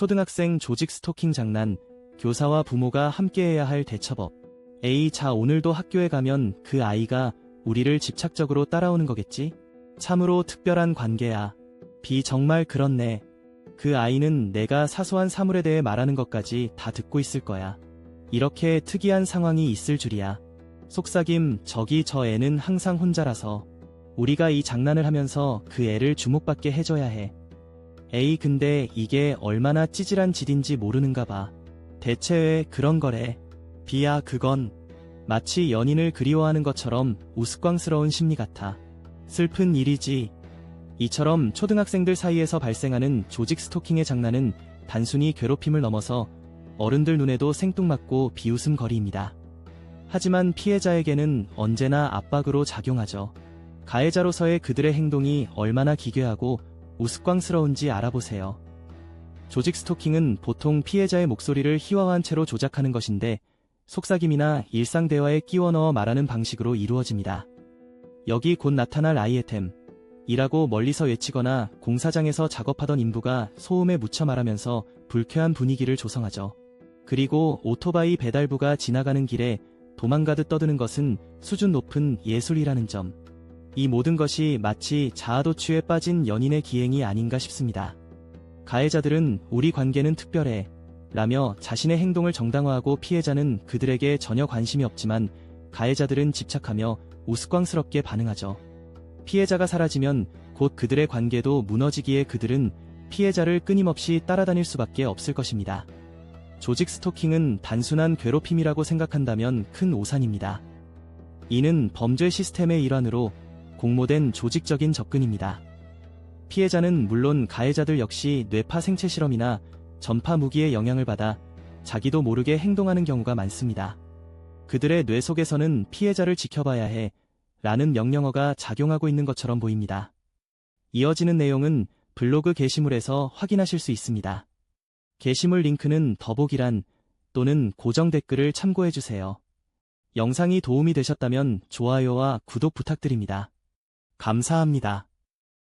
초등학생 조직 스토킹 장난, 교사와 부모가 함께해야 할 대처법. A. 자, 오늘도 학교에 가면 그 아이가 우리를 집착적으로 따라오는 거겠지? 참으로 특별한 관계야. B. 정말 그렇네. 그 아이는 내가 사소한 사물에 대해 말하는 것까지 다 듣고 있을 거야. 이렇게 특이한 상황이 있을 줄이야. 속삭임, 저기 저 애는 항상 혼자라서 우리가 이 장난을 하면서 그 애를 주목받게 해줘야 해. 에이, 근데 이게 얼마나 찌질한 짓인지 모르는가 봐. 대체 왜 그런 거래? 비야, 그건 마치 연인을 그리워하는 것처럼 우스꽝스러운 심리 같아. 슬픈 일이지. 이처럼 초등학생들 사이에서 발생하는 조직 스토킹의 장난은 단순히 괴롭힘을 넘어서 어른들 눈에도 생뚱맞고 비웃음거리입니다. 하지만 피해자에게는 언제나 압박으로 작용하죠. 가해자로서의 그들의 행동이 얼마나 기괴하고 우스꽝스러운지 알아보세요. 조직 스토킹은 보통 피해자의 목소리를 희화화한 채로 조작하는 것인데 속삭임이나 일상 대화에 끼워 넣어 말하는 방식으로 이루어집니다. 여기 곧 나타날 아이템. 이라고 멀리서 외치거나 공사장에서 작업하던 인부가 소음에 묻혀 말하면서 불쾌한 분위기를 조성하죠. 그리고 오토바이 배달부가 지나가는 길에 도망가듯 떠드는 것은 수준 높은 예술이라는 점. 이 모든 것이 마치 자아도취에 빠진 연인의 기행이 아닌가 싶습니다. 가해자들은 우리 관계는 특별해. 라며 자신의 행동을 정당화하고 피해자는 그들에게 전혀 관심이 없지만 가해자들은 집착하며 우스꽝스럽게 반응하죠. 피해자가 사라지면 곧 그들의 관계도 무너지기에 그들은 피해자를 끊임없이 따라다닐 수밖에 없을 것입니다. 조직 스토킹은 단순한 괴롭힘이라고 생각한다면 큰 오산입니다. 이는 범죄 시스템의 일환으로 공모된 조직적인 접근입니다. 피해자는 물론 가해자들 역시 뇌파 생체 실험이나 전파 무기의 영향을 받아 자기도 모르게 행동하는 경우가 많습니다. 그들의 뇌 속에서는 피해자를 지켜봐야 해 라는 명령어가 작용하고 있는 것처럼 보입니다. 이어지는 내용은 블로그 게시물에서 확인하실 수 있습니다. 게시물 링크는 더보기란 또는 고정 댓글을 참고해주세요. 영상이 도움이 되셨다면 좋아요와 구독 부탁드립니다. 감사합니다.